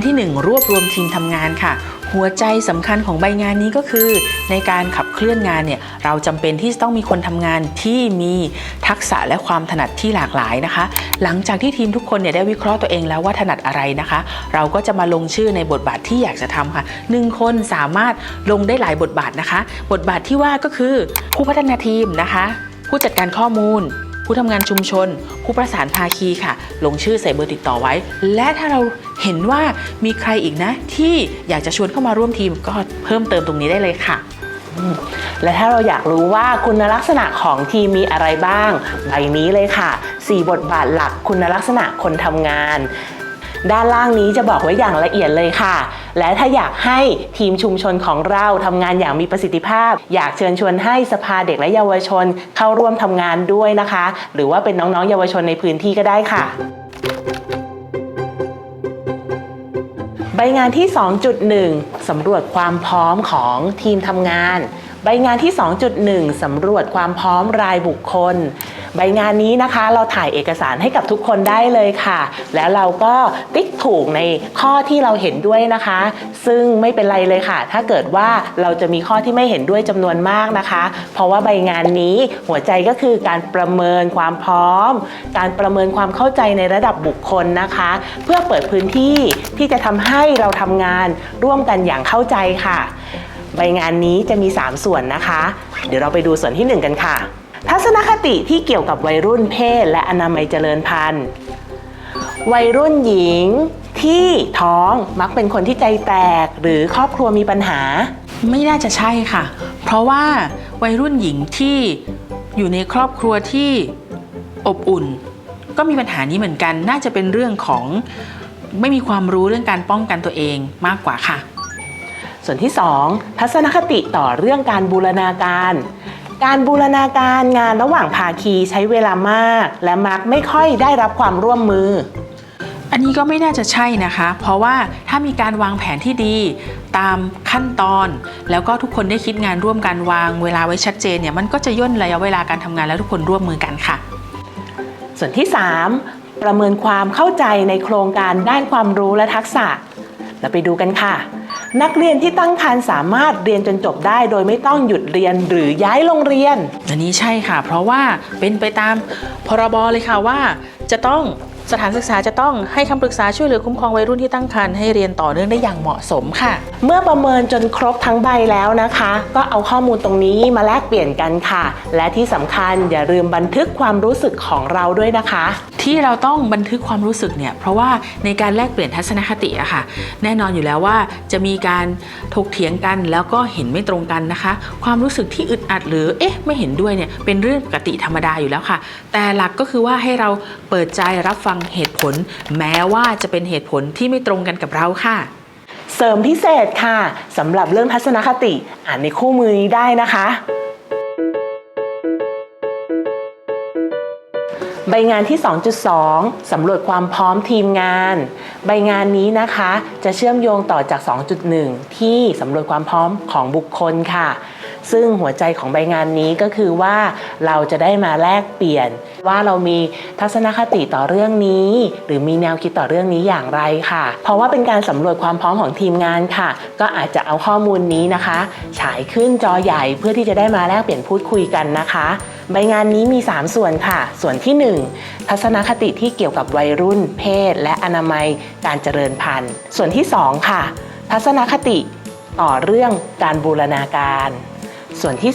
านที่ 1 รวบรวมทีมทำงานค่ะ หัวใจสำคัญของใบงานนี้ก็คือ ในการขับเคลื่อนงานเนี่ยเราจำเป็นที่จะต้องมีคนทำงานที่มีทักษะและความถนัดที่หลากหลายนะคะ หลังจากที่ทีมทุกคนเนี่ยได้วิเคราะห์ตัวเองแล้วว่าถนัดอะไรนะคะ เราก็จะมาลงชื่อในบทบาทที่อยากจะทำค่ะหนึ่งคนสามารถลงได้หลายบทบาทนะคะ บทบาทที่ว่าก็คือผู้พัฒนาทีมนะคะ ผู้จัดการข้อมูล ผู้ทำงานชุมชน ผู้ประสานภาคีค่ะ ลงชื่อใส่เบอร์ติดต่อไว้ และถ้าเราเห็นว่ามีใครอีกนะ ที่อยากจะชวนเข้ามาร่วมทีมก็เพิ่มเติมตรงนี้ได้เลยค่ะและถ้าเราอยากรู้ว่าคุณลักษณะของทีมมีอะไรบ้าง ใบนี้เลยค่ะ 4 บทบาทหลักคุณลักษณะคนทำงาน ด้านล่างนี้จะบอกไว้อย่างละเอียดเลยค่ะ และถ้าอยากให้ทีมชุมชนของเราทำงานอย่างมีประสิทธิภาพ อยากเชิญชวนให้สภาเด็กและเยาวชนเข้าร่วมทำงานด้วยนะคะ หรือว่าเป็นน้องๆเยาวชนในพื้นที่ก็ได้ค่ะใบงานที่ 2.1 สำรวจความพร้อมของทีมทำงาน ใบงานที่ 2.1 สำรวจความพร้อมรายบุคคล ใบงานนี้นะคะ เราถ่ายเอกสารให้กับทุกคนได้เลยค่ะ แล้วเราก็ติ๊กถูกในข้อที่เราเห็นด้วยนะคะ ซึ่งไม่เป็นไรเลยค่ะ ถ้าเกิดว่าเราจะมีข้อที่ไม่เห็นด้วยจำนวนมากนะคะ เพราะว่าใบงานนี้หัวใจก็คือการประเมินความพร้อม การประเมินความเข้าใจในระดับบุคคลนะคะ เพื่อเปิดพื้นที่ที่จะทำให้เราทำงานร่วมกันอย่างเข้าใจค่ะ ใบงานนี้จะมี 3 ส่วนนะคะ เดี๋ยวเราไปดูส่วนที่ 1 กันค่ะ ทัศนคติที่เกี่ยวกับวัยรุ่นเพศ และอนามัยเจริญพันธุ์ วัยรุ่นหญิงที่ท้องมักเป็นคนที่ใจแตกหรือครอบครัวมีปัญหา ไม่น่าจะใช่ค่ะ เพราะว่าวัยรุ่นหญิงที่อยู่ในครอบครัวที่อบอุ่น ก็มีปัญหานี้เหมือนกัน น่าจะเป็นเรื่องของไม่มีความรู้เรื่องการป้องกันตัวเองมากกว่าค่ะ ส่วนที่ 2 ทัศนคติต่อเรื่องการบูรณาการ การบูรณาการงานระหว่างภาคีใช้เวลามาก และมักไม่ค่อยได้รับความร่วมมือ อันนี้ก็ไม่น่าจะใช่นะคะ เพราะว่าถ้ามีการวางแผนที่ดีตามขั้นตอน แล้วก็ทุกคนได้คิดงานร่วมกันวางเวลาไว้ชัดเจนเนี่ยมันก็จะย่นระยะเวลาการทำงานและทุกคนร่วมมือกันค่ะ ส่วนที่ 3 ประเมินความเข้าใจในโครงการด้านความรู้และทักษะเราไปดูกันค่ะ นักเรียนที่ตั้งครรภ์สามารถเรียนจนจบได้ โดยไม่ต้องหยุดเรียนหรือย้ายโรงเรียน อันนี้ใช่ค่ะ เพราะว่าเป็นไปตามพรบเลยค่ะว่า จะต้อง สถานศึกษาจะต้องให้คำปรึกษาช่วยเหลือคุ้มครองวัยรุ่นที่ตั้งครรภ์ให้เรียนต่อเนื่องได้อย่างเหมาะสมค่ะ เมื่อประเมินจนครบทั้งใบแล้วนะคะ ก็เอาข้อมูลตรงนี้มาแลกเปลี่ยนกันค่ะ และที่สำคัญอย่าลืมบันทึกความรู้สึกของเราด้วยนะคะ ที่เราต้องบันทึกความรู้สึกเนี่ยเพราะว่าในการแลกเปลี่ยนทัศนคติอะค่ะ แน่นอนอยู่แล้วว่าจะมีการถกเถียงกันแล้วก็เห็นไม่ตรงกันนะคะ ความรู้สึกที่อึดอัดหรือเอ๊ะไม่เห็นด้วยเนี่ยเป็นเรื่องปกติธรรมดาอยู่แล้วค่ะ แต่หลักก็คือว่าให้เราเปิดใจรับฟังเหตุผล แม้ว่าจะเป็นเหตุผลที่ไม่ตรงกันกับเราค่ะ เสริมพิเศษค่ะสำหรับเรื่องทัศนคติ อ่านในคู่มือนี้ได้นะคะ ใบงานที่ 2.2 สำรวจความพร้อมทีมงาน ใบงานนี้นะคะ จะเชื่อมโยงต่อจาก 2.1 ที่สำรวจความพร้อมของบุคคลค่ะ ซึ่งหัวใจของใบงานนี้ก็คือว่าเราจะได้มาแลกเปลี่ยน ว่าเรามีทัศนคติต่อเรื่องนี้ หรือมีแนวคิดต่อเรื่องนี้อย่างไรค่ะ เพราะว่าเป็นการสำรวจความพร้อมของทีมงานค่ะ ก็อาจจะเอาข้อมูลนี้นะคะ ฉายขึ้นจอใหญ่เพื่อที่จะได้มาแลกเปลี่ยนพูดคุยกันนะคะ ใบงานนี้มี 3 ส่วนค่ะ ส่วนที่ 1 ทัศนคติที่เกี่ยวกับวัยรุ่น เพศ และอนามัยการเจริญพันธุ์ ส่วนที่ 2 ค่ะ ทัศนคติต่อเรื่องการบูรณาการ ส่วนที่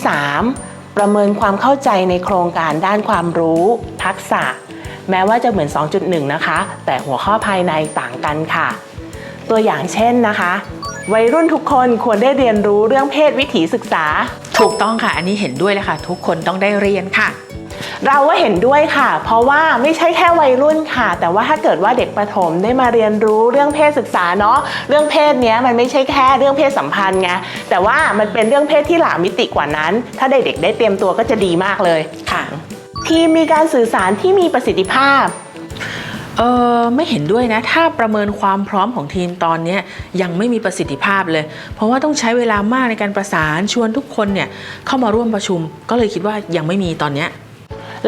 3 ประเมินความเข้าใจในโครงการด้านความรู้ ทักษะ แม้ว่าจะเหมือน 2.1 นะคะ แต่หัวข้อภายในต่างกันค่ะ ตัวอย่างเช่นนะคะวัยรุ่นทุกคนควรได้เรียนรู้เรื่องเพศวิถีศึกษา ถูกต้องค่ะ อันนี้เห็นด้วยเลยค่ะ ทุกคนต้องได้เรียนค่ะ เราก็เห็นด้วยค่ะ เพราะว่าไม่ใช่แค่วัยรุ่นค่ะ แต่ว่าถ้าเกิดว่าเด็กประถมได้มาเรียนรู้เรื่องเพศศึกษาเนาะเรื่องเพศเนี้ยมันไม่ใช่แค่เรื่องเพศสัมพันธ์ไงแต่ว่ามันเป็นเรื่องเพศที่หลากมิติกว่านั้น ถ้าเด็กๆได้เตรียมตัวก็จะดีมากเลยค่ะ ทีมมีการสื่อสารที่มีประสิทธิภาพเออไม่เห็นด้วยนะ ถ้าประเมินความพร้อมของทีมตอนเนี้ยยังไม่มีประสิทธิภาพเลย เพราะว่าต้องใช้เวลามากในการประสานชวนทุกคนเนี่ยเข้ามาร่วมประชุม ก็เลยคิดว่ายังไม่มีตอนเนี้ย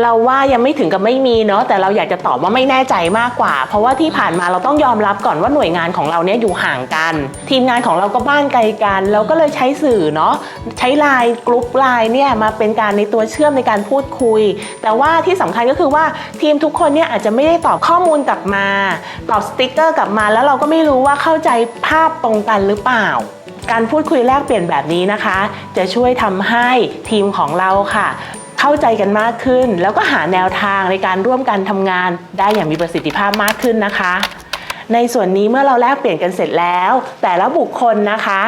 เราว่ายังไม่ถึงกับไม่มีเนาะแต่เราอยากจะตอบว่าไม่แน่ใจมากกว่า เพราะว่าที่ผ่านมาเราต้องยอมรับก่อนว่าหน่วยงานของเราเนี่ยอยู่ห่างกัน ทีมงานของเราก็บ้านไกลกัน เราก็เลยใช้สื่อเนาะใช้ไลน์กรุ๊ปไลน์เนี่ยมาเป็นการในตัวเชื่อมในการพูดคุย แต่ว่าที่สำคัญก็คือว่าทีมทุกคนเนี่ยอาจจะไม่ได้ตอบข้อมูลกลับมา ตอบสติกเกอร์กลับมา แล้วเราก็ไม่รู้ว่าเข้าใจภาพตรงกันหรือเปล่าการพูดคุยแลกเปลี่ยนแบบนี้นะคะ จะช่วยทำให้ทีมของเราค่ะ เข้าใจกันมากขึ้น แล้วก็หาแนวทางในการร่วมกันทำงานได้อย่างมีประสิทธิภาพมากขึ้นนะคะ ในส่วนนี้เมื่อเราแลกเปลี่ยนกันเสร็จแล้ว แต่ละบุคคลนะคะ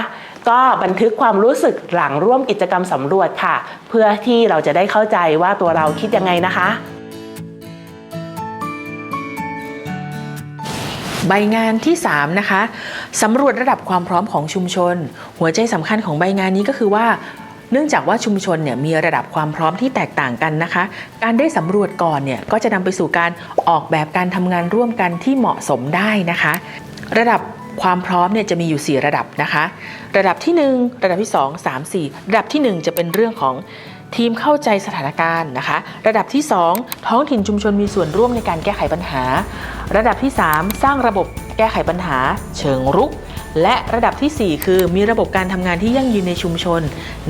ก็บันทึกความรู้สึกหลังร่วมกิจกรรมสำรวจค่ะ เพื่อที่เราจะได้เข้าใจว่าตัวเราคิดยังไงนะคะใบงานที่ 3 นะคะสำรวจระดับความพร้อมของชุมชน หัวใจสำคัญของใบงานนี้ก็คือว่า เนื่องจากว่าชุมชนเนี่ยมีระดับความพร้อมที่แตกต่างกันนะคะ การได้สำรวจก่อนเนี่ยก็จะนำไปสู่การออกแบบการทำงานร่วมกันที่เหมาะสมได้นะคะ ระดับความพร้อมเนี่ยจะมีอยู่ 4 ระดับนะคะ ระดับที่ 1 ระดับที่ 2 3 4 ระดับที่ 1 จะเป็นเรื่องของทีมเข้าใจสถานการณ์นะคะ ระดับที่ 2 ท้องถิ่นชุมชนมีส่วนร่วมในการแก้ไขปัญหา ระดับที่ 3 สร้างระบบแก้ไขปัญหา เชิงรุก และระดับทีสี่ 4 คือมีระบบการทำงานที่ยั่งยืนในชุมชน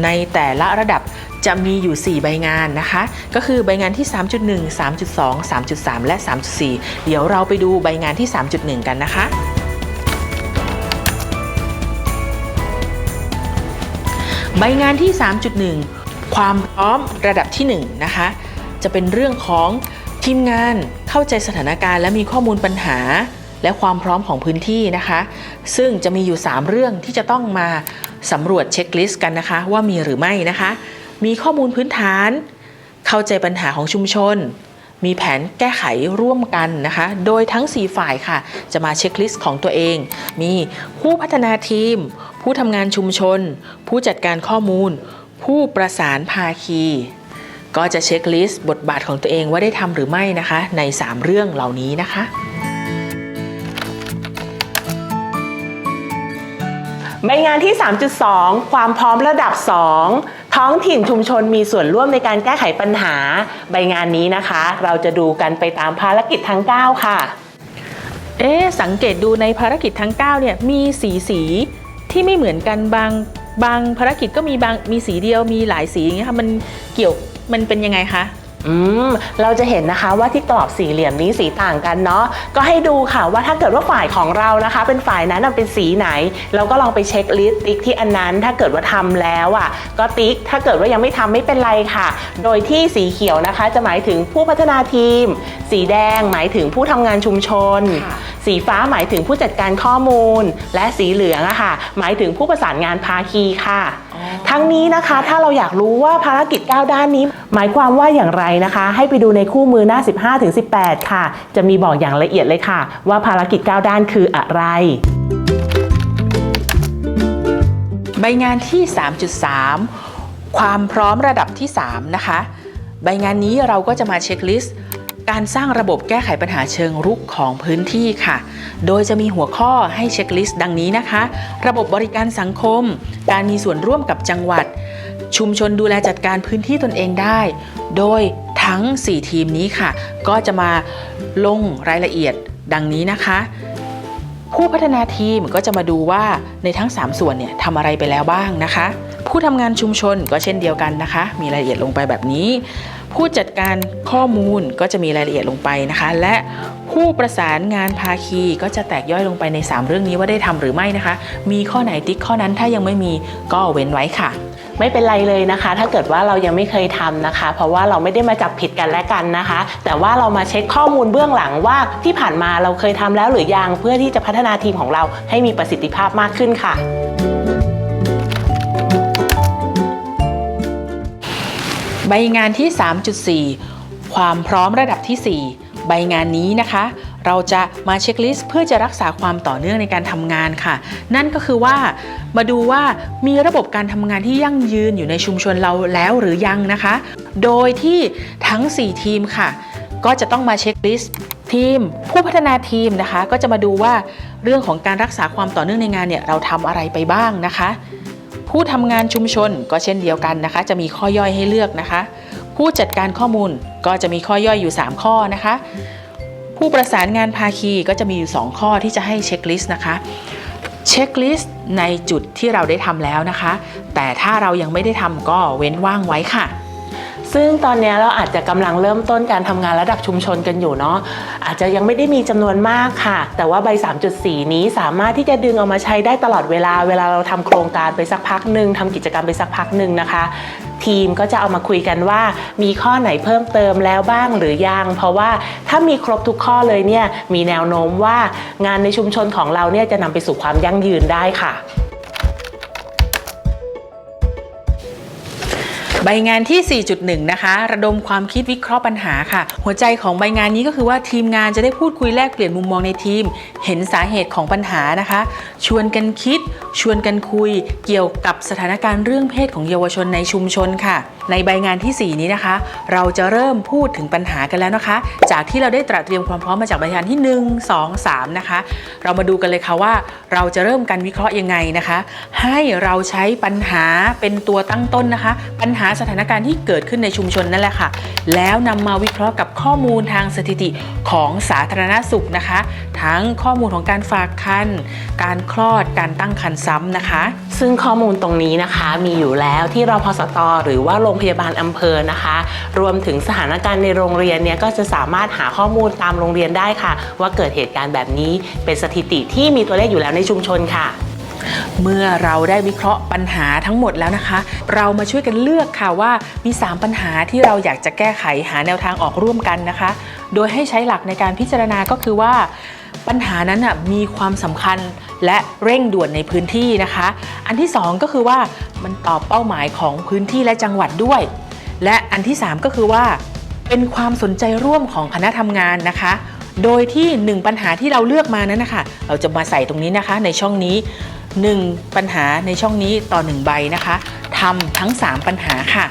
ในแต่ละระดับจะมีอยู่ 4 ใบงานนะคะ ก็คือใบงานที่ 3.1 3.2 3.3 และ 3.4 เดี๋ยวเราไปดูใบงานที่ 3.1 กันนะคะใบงานที่ 3.1 ความพร้อมระดับที่ 1 นะคะ จะเป็นเรื่องของทีมงานเข้าใจสถานการณ์และมีข้อมูลปัญหา และความพร้อมของพื้นที่นะคะ ซึ่งจะมีอยู่ 3 เรื่องที่จะต้องมาสำรวจเช็คลิสต์กันนะคะ ว่ามีหรือไม่นะคะ มีข้อมูลพื้นฐาน เข้าใจปัญหาของชุมชน มีแผนแก้ไขร่วมกันนะคะ โดยทั้ง 4 ฝ่ายค่ะ จะมาเช็คลิสต์ของตัวเอง มีผู้พัฒนาทีม ผู้ทำงานชุมชน ผู้จัดการข้อมูล ผู้ประสานภาคีก็จะเช็คลิสต์บทบาทของตัวเองว่าได้ทำหรือไม่นะคะ ใน 3 เรื่องเหล่านี้นะคะ ใบงานที่ 3.2 ความพร้อมระดับ 2 ท้องถิ่นชุมชนมีส่วนร่วมในการแก้ไขปัญหา ใบงานนี้นะคะ เราจะดูกันไปตามภารกิจทั้ง 9 ค่ะ เอ๊ะสังเกตดูในภารกิจทั้ง 9 เนี่ยมีสีสีที่ไม่เหมือนกันบางบางภารกิจก็มีบางมีสีเดียวมีหลายสีอย่างเงี้ยค่ะมันเกี่ยวมันเป็นยังไงคะ อืมเราจะเห็นนะคะว่าที่กรอบสี่เหลี่ยมนี้สีต่างกันเนาะก็ให้ดูค่ะว่าถ้าเกิดว่าฝ่ายของเรานะคะ เป็นฝ่ายนั้นนะเป็นสีไหน เราก็ลองไปเช็คลิสต์ติ๊กที่อันนั้น ถ้าเกิดว่าทำแล้วอะ ก็ติ๊กถ้าเกิดว่ายังไม่ทำไม่เป็นไรค่ะ โดยที่สีเขียวนะคะ จะหมายถึงผู้พัฒนาทีม สีแดงหมายถึงผู้ทำงานชุมชนค่ะสีฟ้าหมายถึงผู้จัดการข้อมูล และสีเหลืองอะค่ะ หมายถึงผู้ประสานงานภาคีค่ะ ทั้งนี้นะคะถ้าเราอยากรู้ว่าภารกิจ 9 ด้านนี้ หมายความว่าอย่างไรนะคะ ให้ไปดูในคู่มือหน้า 15ถึง18 ค่ะ จะมีบอกอย่างละเอียดเลยค่ะ ว่าภารกิจ 9 ด้านคืออะไร ใบงานที่ 3.3 ความพร้อมระดับที่ 3 นะคะ ใบงานนี้เราก็จะมาเช็คลิสต์ การสร้างระบบแก้ไขปัญหาเชิงรุกของพื้นที่ค่ะ โดยจะมีหัวข้อให้เช็คลิสต์ดังนี้นะคะ ระบบบริการสังคม การมีส่วนร่วมกับจังหวัด ชุมชนดูแลจัดการพื้นที่ตนเองได้ โดยทั้ง 4 ทีมนี้ค่ะ ก็จะมาลงรายละเอียดดังนี้นะคะ ผู้พัฒนาทีมก็จะมาดูว่าในทั้ง 3 ส่วนเนี่ยทำอะไรไปแล้วบ้างนะคะ ผู้ทำงานชุมชนก็เช่นเดียวกันนะคะ มีรายละเอียดลงไปแบบนี้ ผู้จัดการข้อมูลก็จะมีรายละเอียดลงไปนะคะ และผู้ประสานงานภาคีก็จะแตกย่อยลงไปใน 3 เรื่องนี้ว่าได้ทำหรือไม่นะคะ มีข้อไหนติ๊กข้อนั้นถ้ายังไม่มีก็เว้นไว้ค่ะไม่เป็นไรเลยนะคะ ถ้าเกิดว่าเรายังไม่เคยทำนะคะ เพราะว่าเราไม่ได้มาจับผิดกันและกันนะคะ แต่ว่าเรามาเช็คข้อมูลเบื้องหลังว่าที่ผ่านมาเราเคยทำแล้วหรือยังเพื่อที่จะพัฒนาทีมของเราให้มีประสิทธิภาพมากขึ้นค่ะ ใบงานที่ 3.4 ความพร้อมระดับที่ 4 ใบงานนี้นะคะ เราจะมาเช็คลิสต์เพื่อจะรักษาความต่อเนื่องในการทำงานค่ะ นั่นก็คือว่ามาดูว่ามีระบบการทำงานที่ยั่งยืนอยู่ในชุมชนเราแล้วหรือยังนะคะ โดยที่ทั้ง 4 ทีมค่ะ ก็จะต้องมาเช็คลิสต์ทีม ผู้พัฒนาทีมนะคะ ก็จะมาดูว่าเรื่องของการรักษาความต่อเนื่องในงานเนี่ยเราทำอะไรไปบ้างนะคะ ผู้ทำงานชุมชนก็เช่นเดียวกันนะคะ จะมีข้อย่อยให้เลือกนะคะ ผู้จัดการข้อมูลก็จะมีข้อย่อยอยู่ 3 ข้อนะคะ ผู้ประสานงานภาคีก็จะมีอยู่ 2 ข้อที่จะให้เช็คลิสต์นะคะเช็คลิสต์ในจุดที่เราได้ทำแล้วนะคะ แต่ถ้าเรายังไม่ได้ทำก็เว้นว่างไว้ค่ะ ซึ่งตอนนี้เราอาจจะกำลังเริ่มต้นการทำงานระดับชุมชนกันอยู่เนาะอาจจะยังไม่ได้มีจำนวนมากค่ะ แต่ว่าใบ 3.4 นี้สามารถที่จะดึงเอามาใช้ได้ตลอดเวลาเวลาเราทำโครงการไปสักพักหนึ่งทำกิจกรรมไปสักพักหนึ่งนะคะทีมก็จะเอามาคุยกันว่ามีข้อไหนเพิ่มเติมแล้วบ้างหรือยัง เพราะว่าถ้ามีครบทุกข้อเลยเนี่ยมีแนวโน้มว่างานในชุมชนของเราเนี่ยจะนำไปสู่ความยั่งยืนได้ค่ะ ใบงานที่ 4.1 นะคะ ระดมความคิดวิเคราะห์ปัญหาค่ะ หัวใจของใบงานนี้ก็คือว่าทีมงานจะได้พูดคุยแลกเปลี่ยนมุมมองในทีม เห็นสาเหตุของปัญหานะคะ ชวนกันคิด ชวนกันคุย เกี่ยวกับสถานการณ์เรื่องเพศของเยาวชนในชุมชนค่ะ ในใบงานทีสี่ 4 นี้นะคะ เราจะเริ่มพูดถึงปัญหากันแล้วนะคะ จากที่เราได้ตระเตรียมความพร้อมมาจากใบงานที่ 1 2 3 นะคะ เรามาดูกันเลยค่ะว่า เราจะเริ่มการวิเคราะห์ยังไงนะคะ ให้เราใช้ปัญหาเป็นตัวตั้งต้นนะคะ ปัญหาสถานการณ์ที่เกิดขึ้นในชุมชนนั่นแหละค่ะ แล้วนำมาวิเคราะห์กับข้อมูลทางสถิติของสาธารณสุขนะคะ ทั้งข้อมูลของการฝากคันการคลอดการตั้งครรภ์ซ้ำนะคะ ซึ่งข้อมูลตรงนี้นะคะมีอยู่แล้วที่รพสตหรือว่าโรงพยาบาลอำเภอนะคะ รวมถึงสถานการณ์ในโรงเรียนเนี่ยก็จะสามารถหาข้อมูลตามโรงเรียนได้ค่ะ ว่าเกิดเหตุการณ์แบบนี้เป็นสถิติที่มีตัวเลขอยู่แล้วในชุมชนค่ะเมื่อเราได้วิเคราะห์ปัญหาทั้งหมดแล้วนะคะ เรามาช่วยกันเลือกค่ะว่ามี 3 ปัญหาที่เราอยากจะแก้ไขหาแนวทางออกร่วมกันนะคะ โดยให้ใช้หลักในการพิจารณาก็คือว่า ปัญหานั้นน่ะมีความสำคัญและเร่งด่วนในพื้นที่นะคะ อันที่ 2 ก็คือว่ามันตอบเป้าหมายของพื้นที่และจังหวัดด้วย และอันที่ 3 ก็คือว่า เป็นความสนใจร่วมของคณะทำงานนะคะ โดยที่ 1 ปัญหาที่เราเลือกมานั้นนะคะเราจะมาใส่ตรงนี้นะคะในช่องนี้ 1 ปัญหาในช่องนี้ต่อ 1 ใบนะคะทำทั้ง 3 ปัญหาค่ะ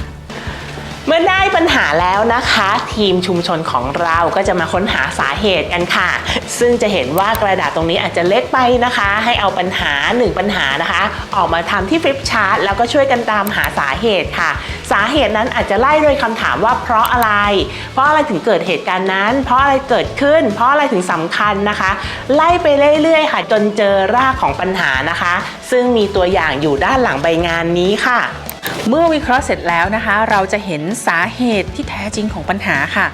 เมื่อได้ปัญหาแล้วนะคะ ทีมชุมชนของเราก็จะมาค้นหาสาเหตุกันค่ะ ซึ่งจะเห็นว่ากระดาษตรงนี้อาจจะเล็กไปนะคะ ให้เอาปัญหา 1 ปัญหานะคะ ออกมาทำที่ฟลิปชาร์ตแล้วก็ช่วยกันตามหาสาเหตุค่ะ สาเหตุนั้นอาจจะไล่โดยคำถามว่าเพราะอะไร เพราะอะไรถึงเกิดเหตุการณ์นั้น เพราะอะไรเกิดขึ้น เพราะอะไรถึงสำคัญนะคะ ไล่ไปเรื่อยๆค่ะ จนเจอรากของปัญหานะคะ ซึ่งมีตัวอย่างอยู่ด้านหลังใบงานนี้ค่ะ เมื่อวิเคราะห์เสร็จแล้วนะคะ เราจะเห็นสาเหตุที่แท้จริงของปัญหาค่ะ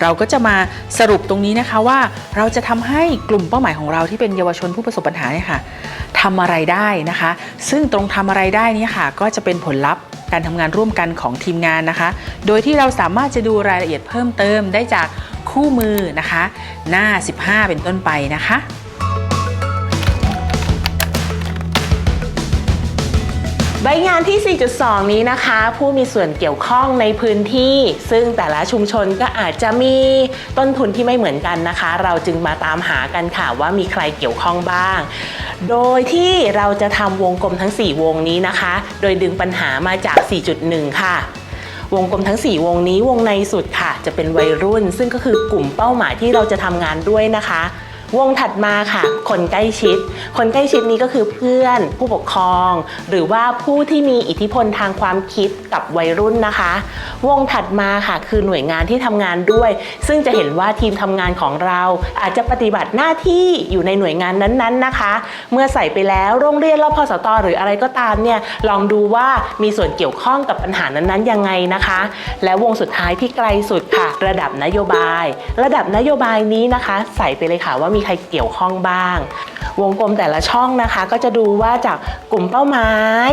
เราก็จะมาสรุปตรงนี้นะคะว่าเราจะทำให้กลุ่มเป้าหมายของเราที่เป็นเยาวชนผู้ประสบปัญหาเนี่ยค่ะทำอะไรได้นะคะ ซึ่งตรงทำอะไรได้นี้ค่ะ ก็จะเป็นผลลัพธ์การทำงานร่วมกันของทีมงานนะคะ โดยที่เราสามารถจะดูรายละเอียดเพิ่มเติมได้จากคู่มือนะคะ หน้า 15 เป็นต้นไปนะคะ ใบงานที่ 4.2 นี้นะคะ ผู้มีส่วนเกี่ยวข้องในพื้นที่ ซึ่งแต่ละชุมชนก็อาจจะมีต้นทุนที่ไม่เหมือนกันนะคะ เราจึงมาตามหากันค่ะว่ามีใครเกี่ยวข้องบ้าง โดยที่เราจะทำวงกลมทั้ง 4 วงนี้นะคะ โดยดึงปัญหามาจาก 4.1 ค่ะวงกลมทั้ง 4 วงนี้วงในสุดค่ะ จะเป็นวัยรุ่น ซึ่งก็คือกลุ่มเป้าหมายที่เราจะทำงานด้วยนะคะ วงถัดมาค่ะ คนใกล้ชิด คนใกล้ชิดนี้ก็คือเพื่อน ผู้ปกครอง หรือว่าผู้ที่มีอิทธิพลทางความคิดกับวัยรุ่นนะคะ วงถัดมาค่ะ คือหน่วยงานที่ทำงานด้วย ซึ่งจะเห็นว่าทีมทำงานของเรา อาจจะปฏิบัติหน้าที่อยู่ในหน่วยงานนั้นๆนะคะ เมื่อใส่ไปแล้วโรงเรียนรพสตหรืออะไรก็ตามเนี่ยลองดูว่ามีส่วนเกี่ยวข้องกับปัญหานั้นๆยังไงนะคะ และวงสุดท้ายที่ไกลสุดค่ะ ระดับนโยบาย ระดับนโยบายนี้นะคะ ใส่ไปเลยค่ะว่ามีใครเกี่ยวข้องบ้าง วงกลมแต่ละช่องนะคะ ก็จะดูว่าจากกลุ่มเป้าหมาย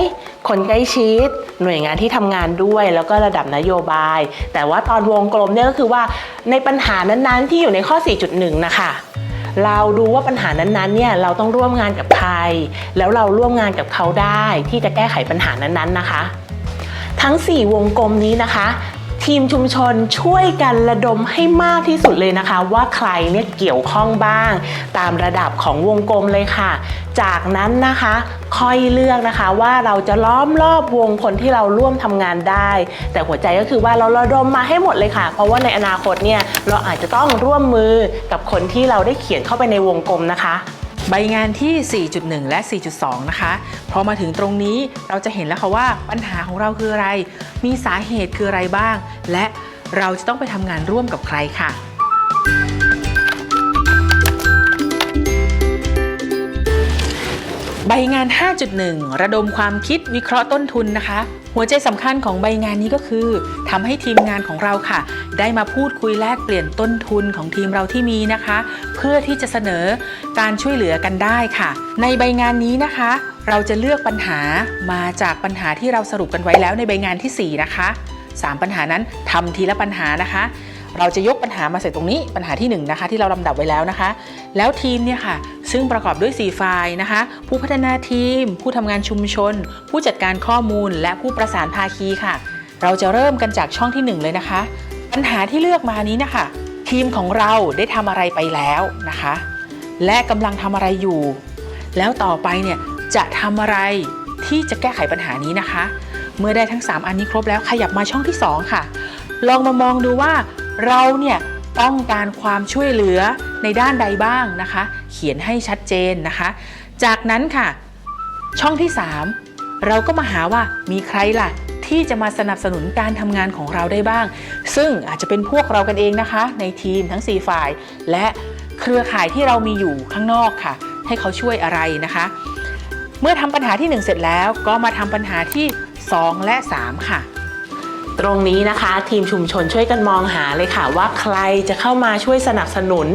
คนใกล้ชิด หน่วยงานที่ทำงานด้วย แล้วก็ระดับนโยบาย แต่ว่าตอนวงกลมเนี่ยก็คือว่าในปัญหานั้นๆ ที่อยู่ในข้อ 4.1 นะคะเราดูว่าปัญหานั้นๆเนี่ยเราต้องร่วมงานกับใคร แล้วเราร่วมงานกับเขาได้ที่จะแก้ไขปัญหานั้นๆนะคะ ทั้ง 4 วงกลมนี้นะคะ ทีมชุมชนช่วยกันระดมให้มากที่สุดเลยนะคะ ว่าใครเนี่ยเกี่ยวข้องบ้าง ตามระดับของวงกลมเลยค่ะ จากนั้นนะคะค่อยเลือกนะคะว่าเราจะล้อมรอบวงคนที่เราร่วมทำงานได้ แต่หัวใจก็คือว่าเราระดมมาให้หมดเลยค่ะ เพราะว่าในอนาคตเนี่ยเราอาจจะต้องร่วมมือกับคนที่เราได้เขียนเข้าไปในวงกลมนะคะ ใบงานที่ 4.1 และ 4.2 นะคะ พอมาถึงตรงนี้เราจะเห็นแล้วค่ะว่าปัญหาของเราคืออะไร มีสาเหตุคืออะไรบ้าง และเราจะต้องไปทำงานร่วมกับใครค่ะ ใบงาน 5.1 ระดมความคิดวิเคราะห์ต้นทุนนะคะ หัวใจสำคัญของใบงานนี้ก็คือทำให้ทีมงานของเราค่ะ ได้มาพูดคุยแลกเปลี่ยนต้นทุนของทีมเราที่มีนะคะ เพื่อที่จะเสนอการช่วยเหลือกันได้ค่ะ ในใบงานนี้นะคะ เราจะเลือกปัญหามาจากปัญหาที่เราสรุปกันไว้แล้วในใบงานทีสี่4 นะคะ 3 ปัญหานั้นทำทีละปัญหานะคะ เราจะยกปัญหามาใส่ตรงนี้ปัญหาที่1นงนะคะที่เราลำดับไว้แล้วนะคะ แล้วทีมเนี่ยค่ะซึ่งประกอบด้วย 4 ฝ่ายนะคะ ผู้พัฒนาทีม ผู้ทำงานชุมชน ผู้จัดการข้อมูล และผู้ประสานภาคีค่ะ เราจะเริ่มกันจากช่องที่ 1 เลยนะคะ ปัญหาที่เลือกมานี้นะคะทีมของเราได้ทำอะไรไปแล้วนะคะ และกำลังทำอะไรอยู่ แล้วต่อไปเนี่ยจะทำอะไรที่จะแก้ไขปัญหานี้นะคะ เมื่อได้ทั้ง 3 อันนี้ครบแล้วขยับมาช่องที่ 2 ค่ะ ลองมามองดูว่า เราเนี่ยต้องการความช่วยเหลือในด้านใดบ้างนะคะ เขียนให้ชัดเจนนะคะ จากนั้นค่ะ ช่องที่ 3 เราก็มาหาว่ามีใครล่ะที่จะมาสนับสนุนการทำงานของเราได้บ้าง ซึ่งอาจจะเป็นพวกเรากันเองนะคะ ในทีมทั้ง 4 ฝ่าย และเครือข่ายที่เรามีอยู่ข้างนอกค่ะ ให้เขาช่วยอะไรนะคะ เมื่อทำปัญหาที่ 1 เสร็จแล้วก็มาทำปัญหาที่ 2 และ 3 ค่ะ ตรงนี้นะคะ ทีมชุมชนช่วยกันมองหาเลยค่ะ ว่าใครจะเข้ามาช่วยสนับสนุน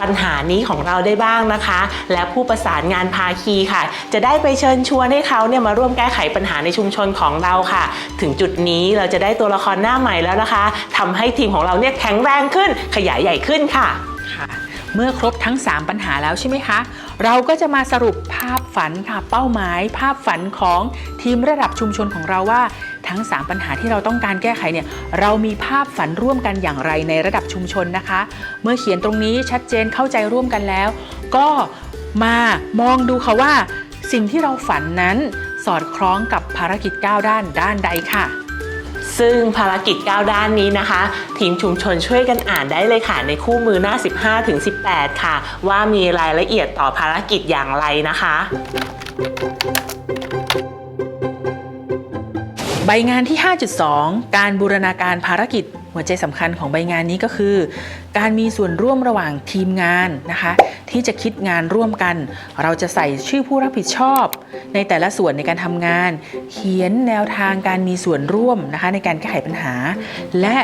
ปัญหานี้ของเราได้บ้างนะคะ และผู้ประสานงานภาคีค่ะ จะได้ไปเชิญชวนให้เขาเนี่ยมาร่วมแก้ไขปัญหาในชุมชนของเราค่ะ ถึงจุดนี้เราจะได้ตัวละครหน้าใหม่แล้วนะคะทำให้ทีมของเราเนี่ยแข็งแรงขึ้น ขยายใหญ่ขึ้นค่ะค่ะ เมื่อครบทั้ง 3 ปัญหาแล้วใช่ไหมคะ เราก็จะมาสรุปภาพฝันค่ะเป้าหมาย ภาพฝันของทีมระดับชุมชนของเราว่า ทั้ง 3 ปัญหาที่เราต้องการแก้ไขเนี่ยเรามีภาพฝันร่วมกันอย่างไรในระดับชุมชนนะคะ เมื่อเขียนตรงนี้ชัดเจนเข้าใจร่วมกันแล้ว ก็มามองดูค่ะว่า สิ่งที่เราฝันนั้นสอดคล้องกับภารกิจ 9 ด้านด้านใดค่ะ ซึ่งภารกิจ 9 ด้านนี้นะคะ ทีมชุมชนช่วยกันอ่านได้เลยค่ะ ในคู่มือหน้า 15ถึง18 ค่ะ ว่ามีรายละเอียดต่อภารกิจอย่างไรนะคะใบงานที่ 5.2 การบูรณาการภารกิจ หัวใจสำคัญของใบงานนี้ก็คือ การมีส่วนร่วมระหว่างทีมงานนะคะ ที่จะคิดงานร่วมกัน เราจะใส่ชื่อผู้รับผิดชอบ ในแต่ละส่วนในการทำงาน เขียนแนวทางการมีส่วนร่วมนะคะ ในการแก้ไขปัญหา และ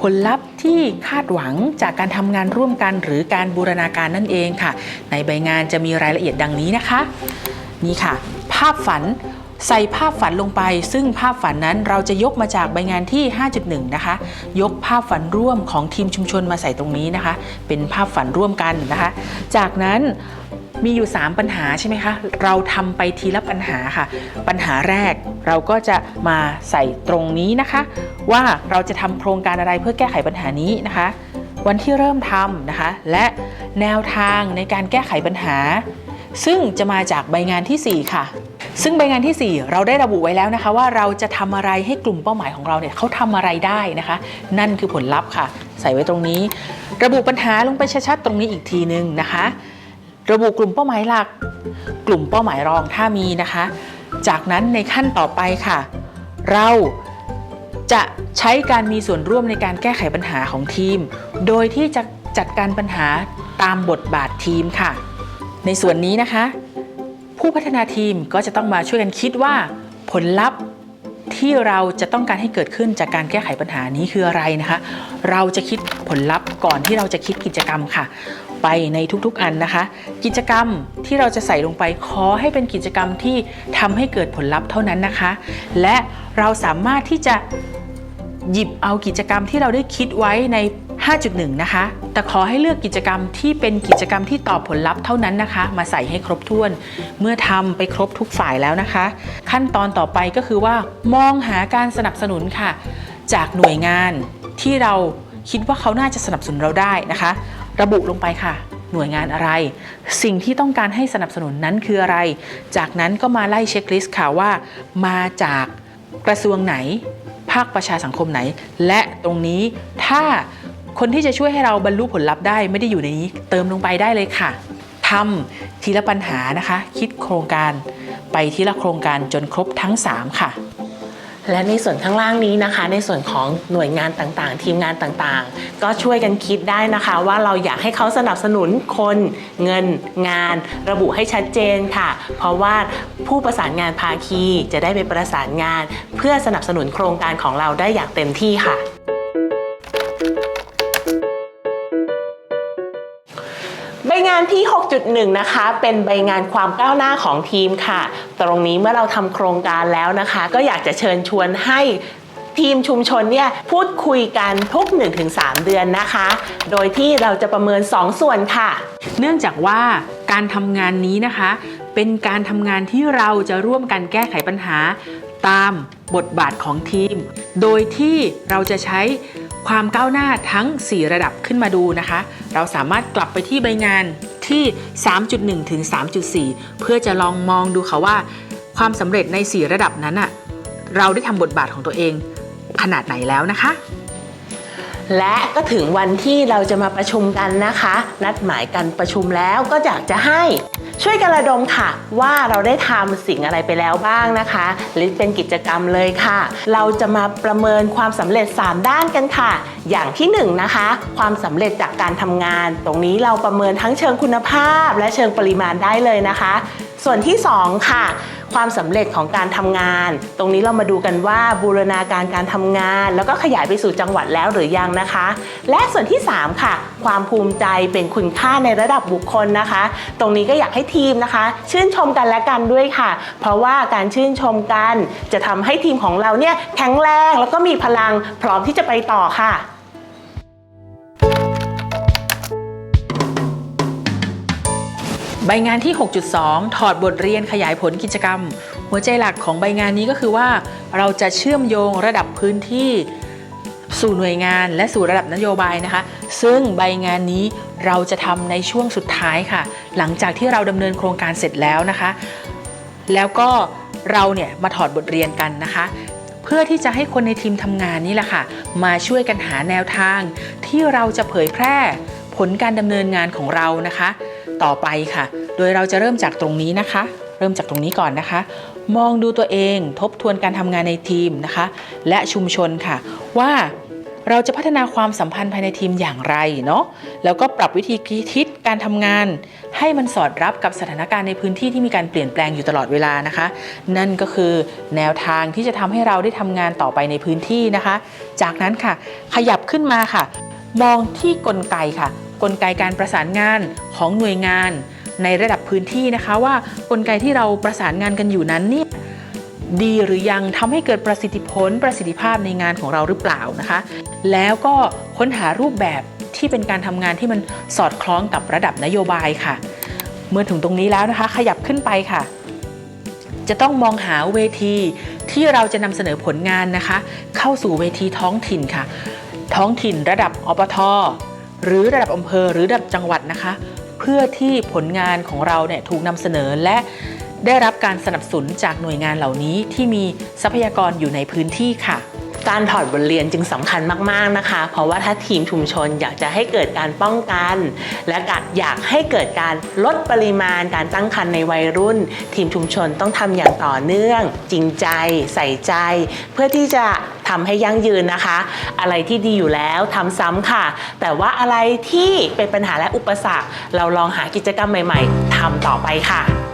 ผลลัพธ์ที่คาดหวังจากการทำงานร่วมกัน หรือการบูรณาการนั่นเองค่ะ ในใบงานจะมีรายละเอียดดังนี้นะคะ นี่ค่ะ ภาพฝัน ใส่ภาพฝันลงไป ซึ่งภาพฝันนั้นเราจะยกมาจากใบงานที่ 5.1 นะคะ ยกภาพฝันร่วมของทีมชุมชนมาใส่ตรงนี้นะคะ เป็นภาพฝันร่วมกันนะคะ จากนั้นมีอยู่ 3 ปัญหาใช่ไหมคะ เราทำไปทีละปัญหาค่ะ ปัญหาแรกเราก็จะมาใส่ตรงนี้นะคะ ว่าเราจะทำโครงการอะไรเพื่อแก้ไขปัญหานี้นะคะ วันที่เริ่มทำนะคะ และแนวทางในการแก้ไขปัญหา ซึ่งจะมาจากใบงานที่ 4 ค่ะ ซึ่งใบงานทีสี่ 4 เราได้ระบุไว้แล้วนะคะ ว่าเราจะทำอะไรให้กลุ่มเป้าหมายของเราเนี่ยเขาทำอะไรได้นะคะ นั่นคือผลลัพธ์ค่ะ ใส่ไว้ตรงนี้ ระบุปัญหาลงไปชัดๆตรงนี้อีกทีนึงนะคะ ระบุกลุ่มเป้าหมายหลัก กลุ่มเป้าหมายรองถ้ามีนะคะ จากนั้นในขั้นต่อไปค่ะ เราจะใช้การมีส่วนร่วมในการแก้ไขปัญหาของทีม โดยที่จะจัดการปัญหาตามบทบาททีมค่ะ ในส่วนนี้นะคะ ผู้พัฒนาทีมก็จะต้องมาช่วยกันคิดว่าผลลัพธ์ที่เราจะต้องการให้เกิดขึ้นจากการแก้ไขปัญหานี้คืออะไรนะคะ เราจะคิดผลลัพธ์ก่อนที่เราจะคิดกิจกรรมค่ะ ไปในทุกๆอันนะคะ กิจกรรมที่เราจะใส่ลงไปขอให้เป็นกิจกรรมที่ทำให้เกิดผลลัพธ์เท่านั้นนะคะ และเราสามารถที่จะหยิบเอากิจกรรมที่เราได้คิดไว้ใน 5.1 นะคะ แต่ขอให้เลือกกิจกรรมที่เป็นกิจกรรมที่ตอบผลลัพธ์เท่านั้นนะคะ มาใส่ให้ครบถ้วน เมื่อทำไปครบทุกฝ่ายแล้วนะคะ ขั้นตอนต่อไปก็คือว่ามองหาการสนับสนุนค่ะ จากหน่วยงานที่เราคิดว่าเขาน่าจะสนับสนุนเราได้นะคะ ระบุลงไปค่ะ หน่วยงานอะไร สิ่งที่ต้องการให้สนับสนุนนั้นคืออะไร จากนั้นก็มาไล่เช็คลิสต์ค่ะว่า มาจากกระทรวงไหน ภาคประชาสังคมไหน และตรงนี้ถ้า คนที่จะช่วยให้เราบรรลุผลลัพธ์ได้ไม่ได้อยู่ในนี้ เติมลงไปได้เลยค่ะทำทีละปัญหานะคะ คิดโครงการไปทีละโครงการจนครบทั้ง 3 ค่ะและในส่วนข้างล่างนี้นะคะ ในส่วนของหน่วยงานต่างๆ ทีมงานต่างๆ ก็ช่วยกันคิดได้นะคะ ว่าเราอยากให้เขาสนับสนุนคนเงินงาน ระบุให้ชัดเจนค่ะ เพราะว่าผู้ประสานงานภาคีจะได้ไปประสานงาน เพื่อสนับสนุนโครงการของเราได้อย่างเต็มที่ค่ะานที่ 6.1 นะคะ เป็นใบงานความก้าวหน้าของทีมค่ะ ตรงนี้เมื่อเราทำโครงการแล้วนะคะ ก็อยากจะเชิญชวนให้ทีมชุมชนเนี่ยพูดคุยกันทุก 1-3 เดือนนะคะ โดยที่เราจะประเมิน 2 ส่วนค่ะ เนื่องจากว่าการทำงานนี้นะคะ เป็นการทำงานที่เราจะร่วมกันแก้ไขปัญหา ตามบทบาทของทีม โดยที่เราจะใช้ ความก้าวหน้าทั้ง 4 ระดับขึ้นมาดูนะคะ เราสามารถกลับไปที่ใบงานที่ 3.1 ถึง 3.4 เพื่อจะลองมองดูค่ะว่า ความสำเร็จใน 4 ระดับนั้นอะเราได้ทำบทบาทของตัวเองขนาดไหนแล้วนะคะและก็ถึงวันที่เราจะมาประชุมกันนะคะ นัดหมายกันประชุมแล้วก็อยากจะให้ ช่วยกันระดมค่ะ ว่าเราได้ทำสิ่งอะไรไปแล้วบ้างนะคะหรือเป็นกิจกรรมเลยค่ะ เราจะมาประเมินความสำเร็จ 3 ด้านกันค่ะ อย่างที่1นะคะ ความสำเร็จจากการทำงาน ตรงนี้เราประเมินทั้งเชิงคุณภาพ และเชิงปริมาณได้เลยนะคะส่วนที่ 2 ค่ะ ความสำเร็จของการทำงาน ตรงนี้เรามาดูกันว่าบูรณาการการทำงาน แล้วก็ขยายไปสู่จังหวัดแล้วหรือยังนะคะ และส่วนที่ 3 ค่ะ ความภูมิใจเป็นคุณค่าในระดับบุคคลนะคะ ตรงนี้ก็อยากให้ทีมนะคะ ชื่นชมกันและกันด้วยค่ะ เพราะว่าการชื่นชมกัน จะทำให้ทีมของเราเนี่ยแข็งแรงแล้วก็มีพลังพร้อมที่จะไปต่อค่ะ ใบงานที่ 6.2 ถอดบทเรียนขยายผลกิจกรรม หัวใจหลักของใบงานนี้ก็คือว่า เราจะเชื่อมโยงระดับพื้นที่สู่หน่วยงานและสู่ระดับนโยบายนะคะ ซึ่งใบงานนี้เราจะทำในช่วงสุดท้ายค่ะ หลังจากที่เราดำเนินโครงการเสร็จแล้วนะคะ แล้วก็เราเนี่ยมาถอดบทเรียนกันนะคะ เพื่อที่จะให้คนในทีมทำงานนี่แหละค่ะ มาช่วยกันหาแนวทาง ที่เราจะเผยแพร่ผลการดำเนินงานของเรานะคะ ต่อไปค่ะ โดยเราจะเริ่มจากตรงนี้นะคะ เริ่มจากตรงนี้ก่อนนะคะ มองดูตัวเองทบทวนการทำงานในทีมนะคะ และชุมชนค่ะ ว่าเราจะพัฒนาความสัมพันธ์ภายในทีมอย่างไรเนาะแล้วก็ปรับวิธีคิดการทำงาน ให้มันสอดรับกับสถานการณ์ในพื้นที่ที่มีการเปลี่ยนแปลงอยู่ตลอดเวลานะคะ นั่นก็คือแนวทางที่จะทำให้เราได้ทำงานต่อไปในพื้นที่นะคะ จากนั้นค่ะ ขยับขึ้นมาค่ะ มองที่กลไกค่ะ กลไกการประสานงานของหน่วยงาน ในระดับพื้นที่นะคะ ว่ากลไกที่เราประสานงานกันอยู่นั้นเนี่ยดีหรือยังทำให้เกิดประสิทธิผลประสิทธิภาพในงานของเราหรือเปล่านะคะ แล้วก็ค้นหารูปแบบที่เป็นการทำงานที่มันสอดคล้องกับระดับนโยบายค่ะ เมื่อถึงตรงนี้แล้วนะคะ ขยับขึ้นไปค่ะ จะต้องมองหาเวทีที่เราจะนำเสนอผลงานนะคะ เข้าสู่เวทีท้องถิ่นค่ะ ท้องถิ่นระดับอปท หรือระดับอำเภอหรือระดับจังหวัดนะคะ เพื่อที่ผลงานของเราเนี่ยถูกนำเสนอและได้รับการสนับสนุนจากหน่วยงานเหล่านี้ที่มีทรัพยากรอยู่ในพื้นที่ค่ะ การถอดบทเรียนจึงสำคัญมากๆนะคะ เพราะว่าถ้าทีมชุมชนอยากจะให้เกิดการป้องกัน และกอยากให้เกิดการลดปริมาณการตั้งครรภ์ในวัยรุ่น ทีมชุมชนต้องทำอย่างต่อเนื่อง จริงใจ ใส่ใจ เพื่อที่จะทำให้ยั่งยืนนะคะ อะไรที่ดีอยู่แล้วทำซ้ำค่ะ แต่ว่าอะไรที่เป็นปัญหาและอุปสรรค เราลองหากิจกรรมใหม่ ๆทำต่อไปค่ะ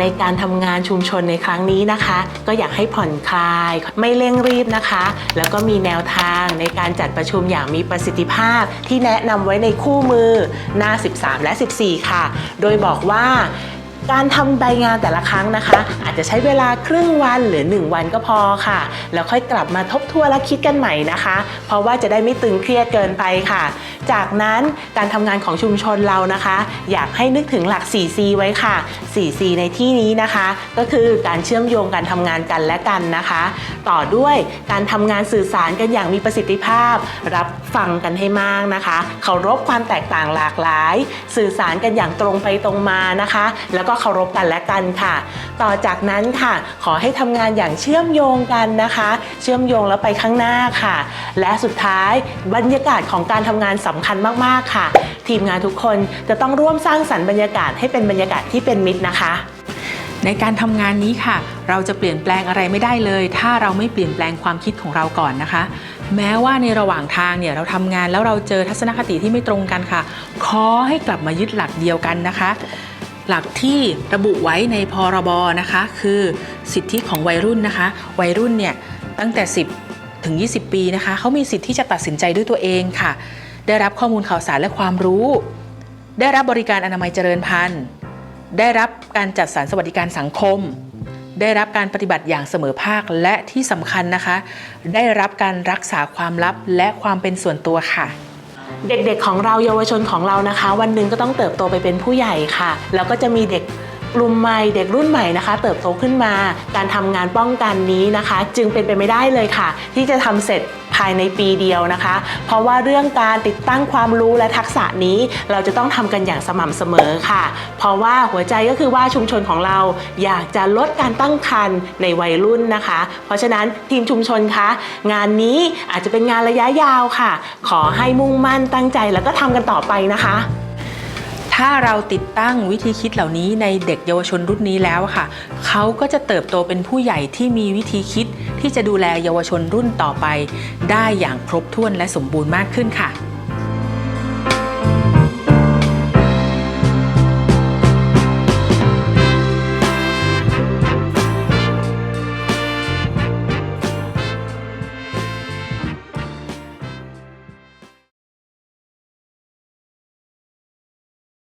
ในการทำงานชุมชนในครั้งนี้นะคะ ก็อยากให้ผ่อนคลาย ไม่เร่งรีบนะคะ แล้วก็มีแนวทางในการจัดประชุมอย่างมีประสิทธิภาพ ที่แนะนำไว้ในคู่มือหน้า 13 และ 14 ค่ะ โดยบอกว่าการทำใบงานแต่ละครั้งนะคะ อาจจะใช้เวลาครึ่งวันหรือ 1 วันก็พอค่ะ แล้วค่อยกลับมาทบทวนและคิดกันใหม่นะคะ เพราะว่าจะได้ไม่ตึงเครียดเกินไปค่ะ จากนั้นการทำงานของชุมชนเรานะคะ อยากให้นึกถึงหลัก 4C ไว้ค่ะ 4C ในที่นี้นะคะ ก็คือการเชื่อมโยงการทำงานกันและกันนะคะ ต่อด้วยการทำงานสื่อสารกันอย่างมีประสิทธิภาพ รับฟังกันให้มากนะคะเคารพความแตกต่างหลากหลาย สื่อสารกันอย่างตรงไปตรงมานะคะ แล้วก็เคารพกันและกันค่ะ ต่อจากนั้นค่ะ ขอให้ทำงานอย่างเชื่อมโยงกันนะคะ เชื่อมโยงแล้วไปข้างหน้าค่ะ และสุดท้ายบรรยากาศของการทำงานสำคัญมาก ๆ ค่ะ ทีมงานทุกคนจะต้องร่วมสร้างสรรค์บรรยากาศให้เป็นบรรยากาศที่เป็นมิตรนะคะ ในการทำงานนี้ค่ะ เราจะเปลี่ยนแปลงอะไรไม่ได้เลย ถ้าเราไม่เปลี่ยนแปลงความคิดของเราก่อนนะคะ แม้ว่าในระหว่างทางเนี่ยเราทำงานแล้วเราเจอทัศนคติที่ไม่ตรงกันค่ะ ขอให้กลับมายึดหลักเดียวกันนะคะหลักที่ระบุไว้ในพรบนะคะ คือสิทธิของวัยรุ่นนะคะ วัยรุ่นเนี่ยตั้งแต่ 10 ถึง 20 ปีนะคะเขามีสิทธิที่จะตัดสินใจด้วยตัวเองค่ะ ได้รับข้อมูลข่าวสารและความรู้ ได้รับบริการอนามัยเจริญพันธุ์ ได้รับการจัดสรรสวัสดิการสังคม ได้รับการปฏิบัติอย่างเสมอภาคและที่สำคัญนะคะ ได้รับการรักษาความลับและความเป็นส่วนตัวค่ะเด็กๆของเราเยาวชนของเรานะคะ วันหนึ่งก็ต้องเติบโตไปเป็นผู้ใหญ่ค่ะ แล้วก็จะมีเด็ก กลุ่มใหม่เด็กรุ่นใหม่นะคะ เติบโตขึ้นมา การทำงานป้องกันนี้นะคะ จึงเป็นไปไม่ได้เลยค่ะ ที่จะทำเสร็จภายในปีเดียวนะคะ เพราะว่าเรื่องการติดตั้งความรู้และทักษะนี้เราจะต้องทำกันอย่างสม่ำเสมอค่ะ เพราะว่าหัวใจก็คือว่าชุมชนของเราอยากจะลดการตั้งครรภ์ในวัยรุ่นนะคะ เพราะฉะนั้นทีมชุมชนคะงานนี้อาจจะเป็นงานระยะยาวค่ะ ขอให้มุ่งมั่นตั้งใจแล้วก็ทำกันต่อไปนะคะ ถ้าเราติดตั้งวิธีคิดเหล่านี้ในเด็กเยาวชนรุ่นนี้แล้วค่ะ เขาก็จะเติบโตเป็นผู้ใหญ่ที่มีวิธีคิดที่จะดูแลเยาวชนรุ่นต่อไป ได้อย่างครบถ้วนและสมบูรณ์มากขึ้นค่ะ